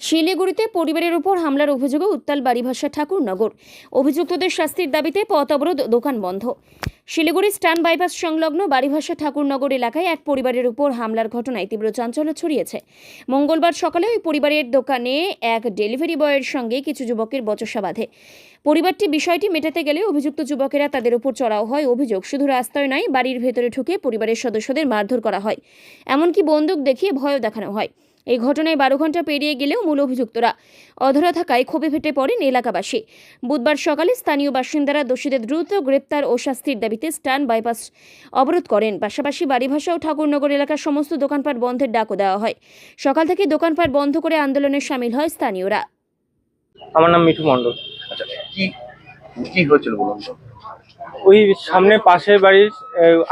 শিলিগুড়িতে পরিবারের উপর হামলার অভিযোগে উত্তাল বাড়িভাষা ঠাকুরনগর অভিযুক্তদের শাস্তির দাবিতে পথ অবরোধ, দোকান বন্ধ। শিলিগুড়ি স্টান বাইপাস সংলগ্ন বাড়িভাষা ঠাকুরনগর এলাকায় এক পরিবারের উপর হামলার ঘটনায় তীব্র চাঞ্চল্য ছড়িয়েছে। মঙ্গলবার সকালে ওই পরিবারের দোকানে এক ডেলিভারি বয়ের সঙ্গে কিছু যুবকের বচসা বাঁধে। পরিবারটি বিষয়টি মেটাতে গেলে অভিযুক্ত যুবকেরা তাদের উপর চড়াও হয় অভিযোগ, শুধু রাস্তায় নয়, বাড়ির ভেতরে ঢুকে পরিবারের সদস্যদের মারধর করা হয়। এমনকি বন্দুক দেখিয়ে ভয়ও দেখানো হয়। এই ঘটনায় বারো ঘণ্টা পেরিয়ে গেলেও মূল অভিযুক্তরা অধরা থাকায় ক্ষোভে ফেটে পড়েন এলাকাবাসী। বুধবার সকালে স্থানীয় বাসিন্দারা দোষীদের দ্রুত গ্রেপ্তার ও শাস্তির দাবিতে স্টান বাইপাস অবরোধ করেন। পাশাপাশি বাড়িভাষা ও ঠাকুরনগর এলাকার সমস্ত দোকানপাট বন্ধের ডাকও দেওয়া হয়। সকাল থেকে দোকানপাট বন্ধ করে আন্দোলনে সামিল হয় স্থানীয়রা। আমার নাম মিঠু মণ্ডল। আচ্ছা কি কি হয়েছিল বলুন তো? ওই সামনে পাশের বাড়ির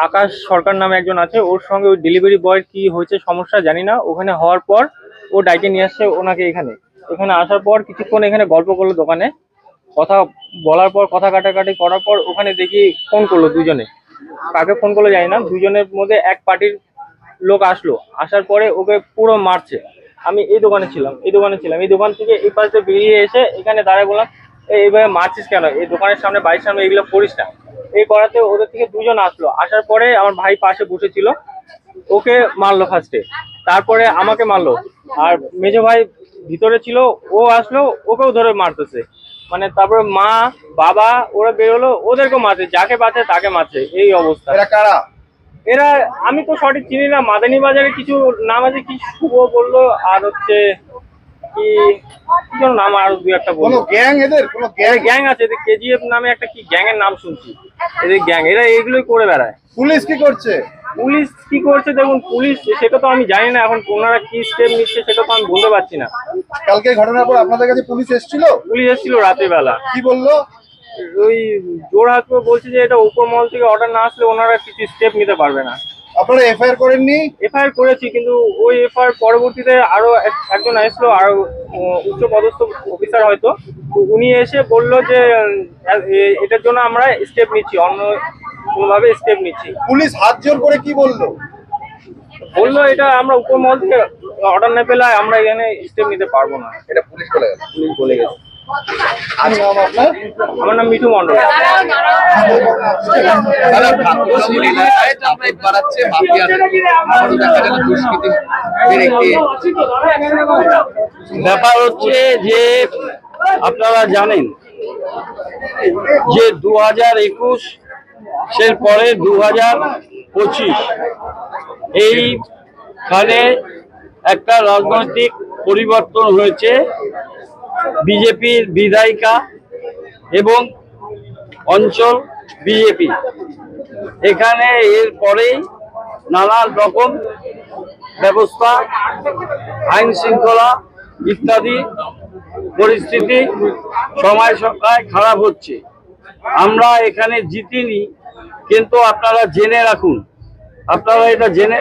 আকাশ সরকার নামে একজন আছে, ওর সঙ্গে ওই ডেলিভারি বয় কি হয়েছে সমস্যা জানি না। ওখানে হওয়ার পর ও ডাইকে নিয়ে আসছে ওনাকে এখানে। এখানে আসার পর কিছুক্ষণ এখানে গল্প করল দোকানে। কথা বলার পর, কথা কাটাকাটি করার পর ওখানে দেখি ফোন করল দুজনে। কাকে ফোন করল জানি না, দুজনের মধ্যে এক পার্টির লোক আসলো। আসার পরে ওকে পুরো মারছে। আমি এই দোকানে ছিলাম, এই দোকানে ছিলাম। এই দোকান থেকে এই পাশে বেরিয়ে এসে এখানে দাঁড়ায় বললাম "এই এইভাবে মারছিস কেন? এই দোকানের সামনে বাড়ির সামনে এগুলো করিস না। এই করাতে ওদের থেকে দুজন আসলো। আসার পরে আমার ভাই পাশে বসেছিল। ওকে মারলো ফার্স্টে তারপরে আমাকে মারলো। আর মেজো ভাই ভিতরে ছিল ও আসলো ওকেও ধরে মারতেছে। মানে তারপরে মা বাবা ওরা বেরোলো ওদেরকেও মারছে। যাকে বাঁচে তাকে মারছে। এই অবস্থা। এরা কারা? এরা আমি তো সঠিক চিনি না। মাদানী বাজারে কিছু নাম আছে কি শুভ বলল? আর হচ্ছে কি? নাম আর দু একটা গ্যাং এদের? কোনো গ্যাং গ্যাং আছে এদের কেজিএফ নামে একটা কি গ্যাং এর নাম শুনছি। এদের গ্যাং এরা এইগুলোই করে বেড়ায়। পুলিশ কি করছে? পুলিশ কি করছে দেখুন পুলিশ সেটা তো আমি জানি না এখন ওনারা কি স্টেপ নিচ্ছে সেটা তো আমি বলতে পারছি না। কালকে ঘটনার পর আপনাদের কাছে পুলিশ এসেছিল? পুলিশ এসেছিল বেলা কি বলল? ওই জোরহাট করে বলছে যে এটা উপর মহল থেকে অর্ডার না আসলে ওনারা কিছু স্টেপ নিতে পারবে না। আপনারা এফআইআর করেননি? এফআইআর করেছি কিন্তু ওই এফআইআর পরবর্তীতে আরও এক- একজন আসলো আর উচ্চ পদস্থ অফিসার হয়তো। তো উনি এসে বলল যে এটার জন্য আমরা স্টেপ নিচ্ছি অন্য কোনোভাবে স্টেপ নিচ্ছি। পুলিশ হাত জোর করে কি বলল? বলল এটা আমরা উপর মহল থেকে অর্ডার না পেলে আমরা এখানে স্টেপ নিতে পারব না। এটা পুলিশ বলে গেল। পুলিশ বলে গেছে। আমার নাম মিঠু মন্ডল ব্যাপার হচ্ছে যে, আপনারা জানেন যে দু হাজার একুশ সের পরে দু হাজার পঁচিশ, এইখানে একটা রাজনৈতিক পরিবর্তন হয়েছে। বিজেপির বিধায়িকা এবং অঞ্চল বিজেপি। এখানে এর পরেই নানান রকম ব্যবস্থা, আইন শৃঙ্খলা ইত্যাদি পরিস্থিতি সময় সময় খারাপ হচ্ছে। আমরা এখানে জিতিনি, কিন্তু আপনারা জেনে রাখুন। আপনারা এটা জেনে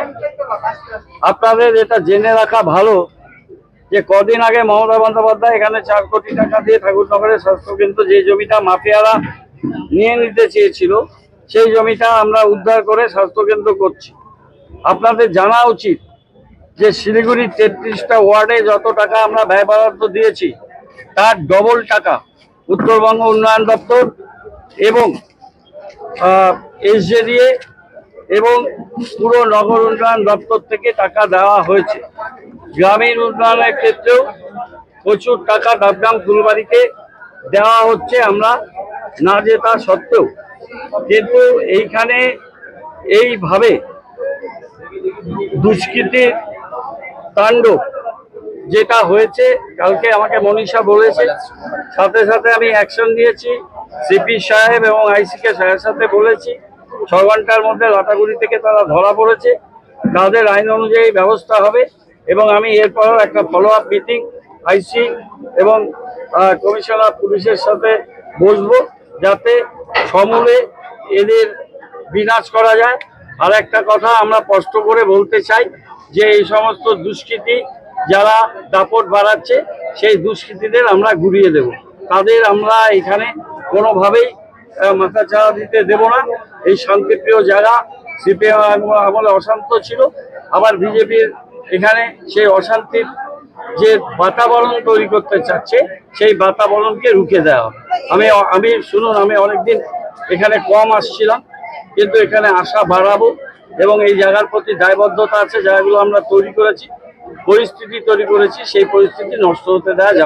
আপনাদের এটা জেনে রাখা ভালো। যে কদিন আগে মমতা বন্দ্যোপাধ্যায় এখানে চার কোটি টাকা দিয়ে ঠাকুরনগরের স্বাস্থ্যকেন্দ্র যে জমিটা মাফিয়ারা নিয়ে নিতে চেয়েছিল, সেই জমিটা আমরা উদ্ধার করে স্বাস্থ্যকেন্দ্র করছি। আপনাদের জানা উচিত যে শিলিগুড়ির তেত্রিশটা ওয়ার্ডে যত টাকা আমরা ব্যয় বরাদ্দ দিয়েছি, তার ডবল টাকা উত্তরবঙ্গ উন্নয়ন দপ্তর এবং এসজেডিএ এবং পুরো নগর উন্নয়ন দপ্তর থেকে টাকা দেওয়া হয়েছে। গ্রামীণ উন্নয়নের ক্ষেত্রেও প্রচুর টাকা ডাবগ্রাম ফুলবাড়িতে দেওয়া হচ্ছে আমরা না জেতা সত্ত্বেও। কিন্তু এইখানে এইভাবে দুষ্কৃতির তাণ্ডব যেটা হয়েছে, কালকে আমাকে মনীষা বলেছে, সাথে সাথে আমি অ্যাকশন নিয়েছি সিপি সাহেব এবং আইসিকে সাহেবের সাথে বলেছি ছ ঘণ্টার মধ্যে লাটাগুড়ি থেকে তারা ধরা পড়েছে, তাদের আইন অনুযায়ী ব্যবস্থা হবে। এবং আমি এরপরও একটা ফলো আপ মিটিং আইসি এবং কমিশনার পুলিশের সাথে বসবো যাতে সমূলে এদের বিনাশ করা যায়। আর একটা কথা আমরা স্পষ্ট করে বলতে চাই যে এই সমস্ত দুষ্কৃতী যারা দাপট বাড়াচ্ছে, সেই দুষ্কৃতীদের আমরা ঘুরিয়ে দেব। তাদের আমরা এখানে কোনোভাবেই মাথা চাড়া দিতে দেব না। এই শান্তিপ্রিয় জায়গা, সিপিএম আমলে অশান্ত ছিল। আবার বিজেপির এখানে সেই অশান্তির যে বাতাবরণ তৈরি করতে চাচ্ছে, সেই বাতাবরণকে রুখে দেওয়া। আমি আমি শুনুন, আমি অনেকদিন এখানে কম আসছিলাম, কিন্তু এখানে আশা বাড়াবো এবং এই জায়গার প্রতি দায়বদ্ধতা আছে, জায়গাগুলো আমরা তৈরি করেছি, পরিস্থিতি তৈরি করেছি, সেই পরিস্থিতি নষ্ট হতে দেওয়া যাবে।